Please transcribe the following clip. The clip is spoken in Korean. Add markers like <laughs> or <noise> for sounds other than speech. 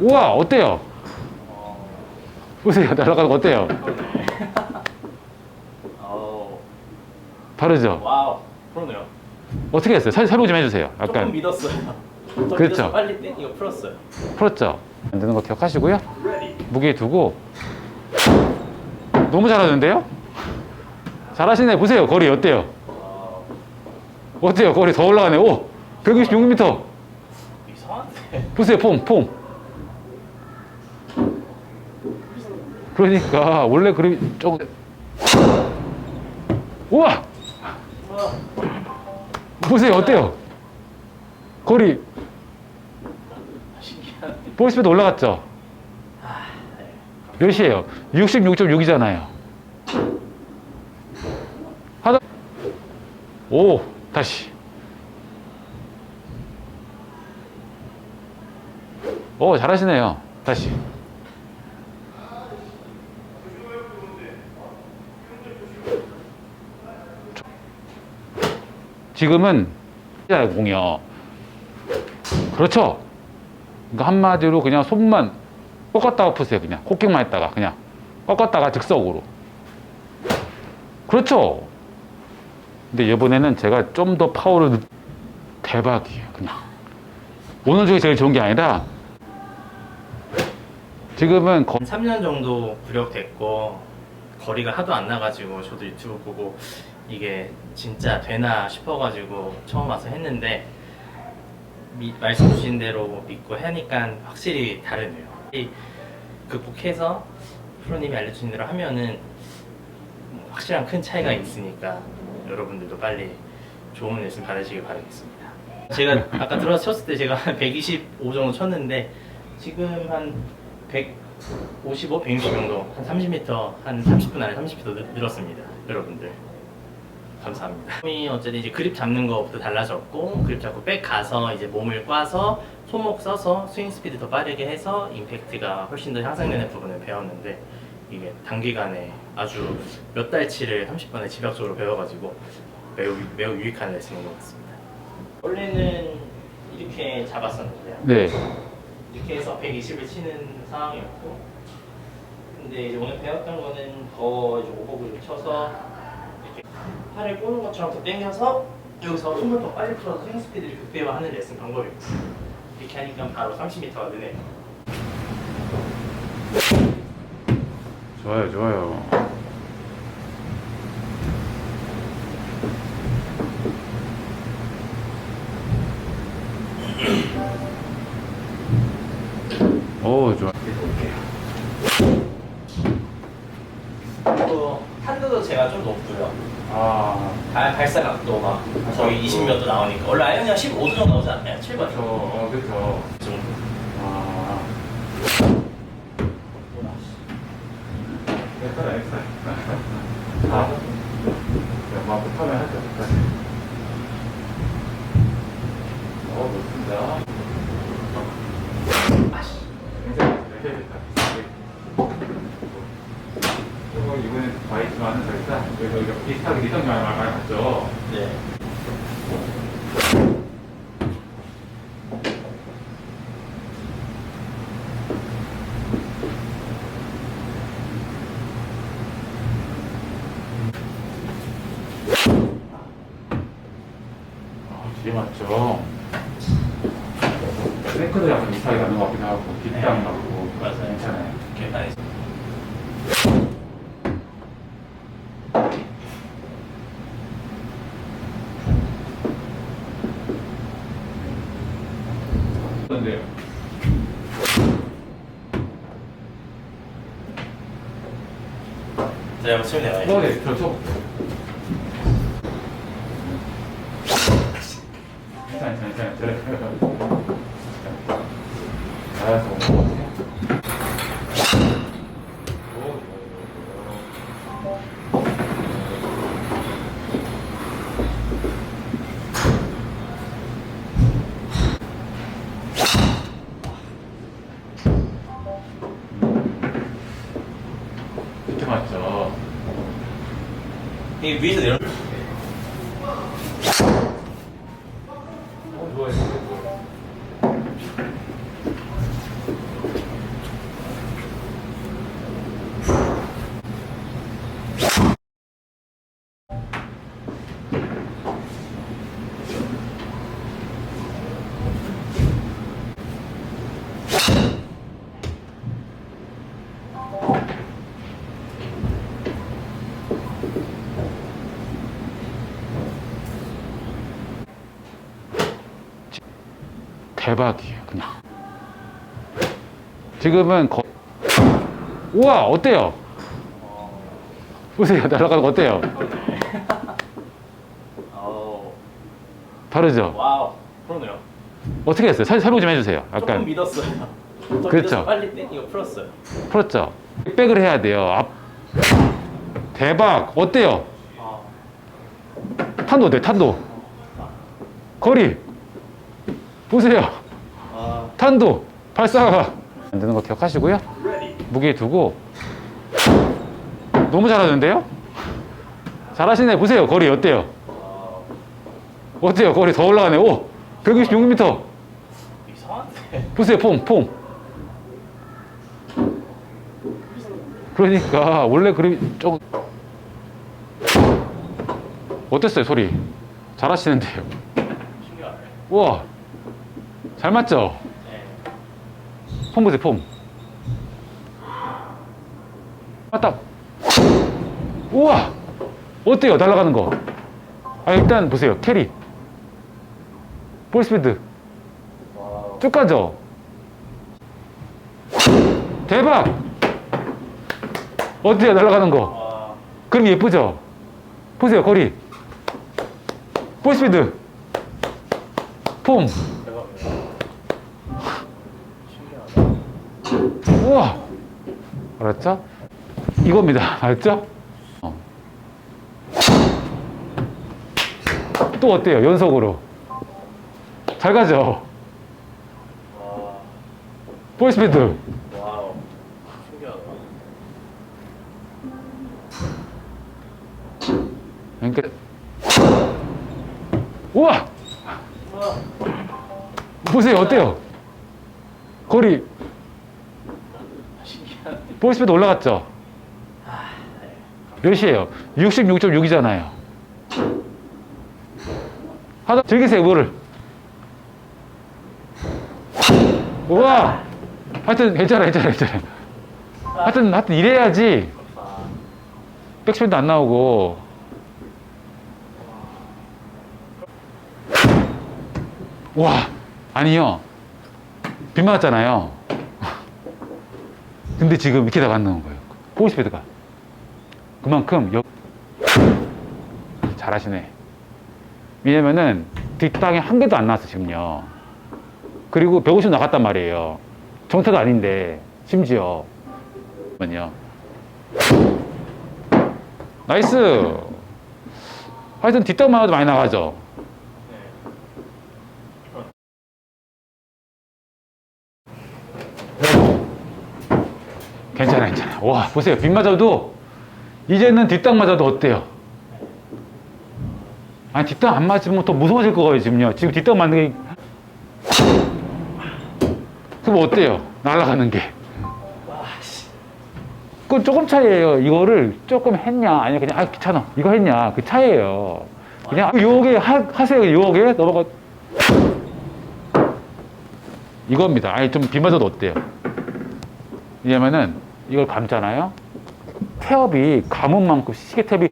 우와 어때요? 보세요 날아가는 거 어때요? 어, 다르죠? 와우, 그러네요. 어떻게 했어요? 설- 설명 좀 해주세요. 조금 약간 믿었어요. 좀 그렇죠. 믿어서 빨리 땡 이거 풀었어요. 풀었죠? 만드는 거 기억하시고요. 무게 두고 너무 잘하는데요? 잘하시네. 보세요. 거리 어때요? 와, 어때요? 거리 더 올라가네. 오! 126m. 이상한데. 보세요. 폼, 폼. 그러니까 원래 그림이 우와! 와, 보세요. 어때요? 거리. 볼스피드 올라갔죠? 몇이에요? 66.6이잖아요. 하나, 오, 다시. 오, 잘하시네요. 다시. 지금은 공이요. 그렇죠. 그러니까 한마디로 그냥 손만 꺾었다가 푸세요. 그냥 코킹만 했다가 그냥 꺾었다가 즉석으로. 그렇죠. 근데 이번에는 제가 좀 더 파워를 넣- 대박이에요. 그냥 오늘 중에 제일 좋은 게 아니라 지금은 거- 한 3년 정도 구력됐고 거리가 하도 안 나가지고 저도 유튜브 보고 이게 진짜 되나 싶어가지고 처음 와서 했는데 미- 말씀 주신 대로 믿고 하니까 확실히 다르네요. 이 극복해서 프로님이 알려주신 대로 하면은 뭐 확실한 큰 차이가 있으니까 여러분들도 빨리 좋은 레슨 받으시길 바라겠습니다. 제가 아까 들어와서 쳤을 때 제가 한125 정도 쳤는데 지금 한 155, 160 정도 한 30m 한 30분 안에 30m 늘- 늘었습니다. 여러분들 감사합니다. 이 어쨌든 이제 그립 잡는 거부터 달라졌고 그립 잡고 백 가서 이제 몸을 꽈서 손목 써서 스윙 스피드 더 빠르게 해서 임팩트가 훨씬 더 향상되는 부분을 배웠는데 이게 단기간에 아주 몇 달치를 30분에 집약적으로 배워가지고 매우 매우 유익한 레슨인 것 같습니다. 원래는 이렇게 잡았었는데요. 네. 이렇게 해서 120을 치는 상황이었고 근데 이제 오늘 배웠던 거는 더 이제 오버그립 쳐서 팔을 꼬는 것처럼 더 당겨서 여기서 손을 더 빨리 풀어서 스윙 스피드를 극대화하는 레슨 방법이고 이렇게 하니까 바로 30m가 느네요 좋아요, 좋아요. 오, 좋아. 그리고 탄도도 제가 좀 높고요 아, 발, 발사 각도가 거의 20몇 도 나오니까 원래 아이언이 한 15도 정도 나오지 않나요? 7번 그렇죠. 어, 그렇죠. 정도 아, 엑스라, 엑스라. 아, 엄마 부터면 할때 어떡하지? 어, 좋습니다. 굉장히 잘했다. 조금 이번엔 과했지만은 절대 그래도 이렇게 비슷하게 리턴 많이 많이 갔죠. 네 아, 뒤에 맞죠. 약간 비슷하게 가는 것 같기도 하고, 뒷땅 나고. 맞아요. 괜찮아요. 그런데요. 제가 한번 치면 되나요? 어, 네, 그렇죠. <laughs> 괜찮아요, 괜찮아요. 괜찮아요. em vista de. Né? Thank. 대박이에요, 그냥. 지금은 거... 우와, 어때요? 보세요, 날아가는 거 어때요? 어, 다르죠? 와우, 그러네요. 어떻게 했어요? 설- 설명 좀 해주세요. 조금 약간 믿었어요. 좀 그렇죠. 믿어서 빨리 땡 이거 풀었어요. 풀었죠? 백을 해야 돼요. 앞... 대박! 어때요? 아, 탄도 어때? 탄도. 거리. 보세요. 아, 탄도. 발사가. 만드는 거 기억하시고요. 무게 두고. 너무 잘하는데요? 잘하시네. 보세요. 거리 어때요? 어때요? 거리 더 올라가네. 오! 126m. 이상한데. 보세요. 폼, 폼. 그러니까 원래 그림 조금 어땠어요 소리? 잘하시는데요. 신기하네. 우와 잘 맞죠? 네. 폼 보세요 폼. 맞다. 우와 어때요 날아가는 거? 아 일단 보세요 캐리. 볼 스피드. 쭉 가죠. 대박. 어때요 날아가는 거? 와, 그럼 예쁘죠? 보세요, 거리. 볼 스피드. 폼. 대박이다. 신기하다. 우와. 알았죠? 이겁니다. 알았죠? 어. 또 어때요? 연속으로. 잘 가죠? 와, 볼 스피드. 와우. 신기하다. 그러니까. 우와! 우와. 보세요, 어때요? 거리, 신기하네. 볼 스피드 올라갔죠? 몇이에요? 66.6이잖아요. 하다 즐기세요, 뭐를. 우와! 하여튼, 괜찮아, 괜찮아, 괜찮아. 하여튼, 하여튼, 이래야지 아, 백스핀도 안 나오고. 와! 아니요. 빗 맞았잖아요. 근데 지금 이렇게 다 맞는 거예요. 포스피드가. 그만큼 역... 잘하시네. 왜냐면은 뒷방에 한 개도 안 나왔어, 지금요. 그리고 150 나갔단 말이에요. 정타도 아닌데, 심지어. 잠깐만요. 나이스! 하여튼 뒷땅만 해도 많이 나가죠. 괜찮아, 괜찮아. 와, 보세요. 빗 맞아도, 이제는 뒷땅 맞아도 어때요? 아니, 뒷땅 안 맞으면 더 무서워질 거예요, 지금요. 지금 뒷땅 맞는 게. 그럼 어때요? 날아가는 게. 그건 조금 차이예요. 이거를 조금 했냐, 아니야, 그냥, 아, 귀찮아. 이거 했냐. 그 차이예요. 그냥, 요게 하, 하세요. 요게 넘어가. 이겁니다. 아니, 좀비 맞아도 어때요? 왜냐면은, 이걸 감잖아요? 태엽이 감은 만큼 시계 탭이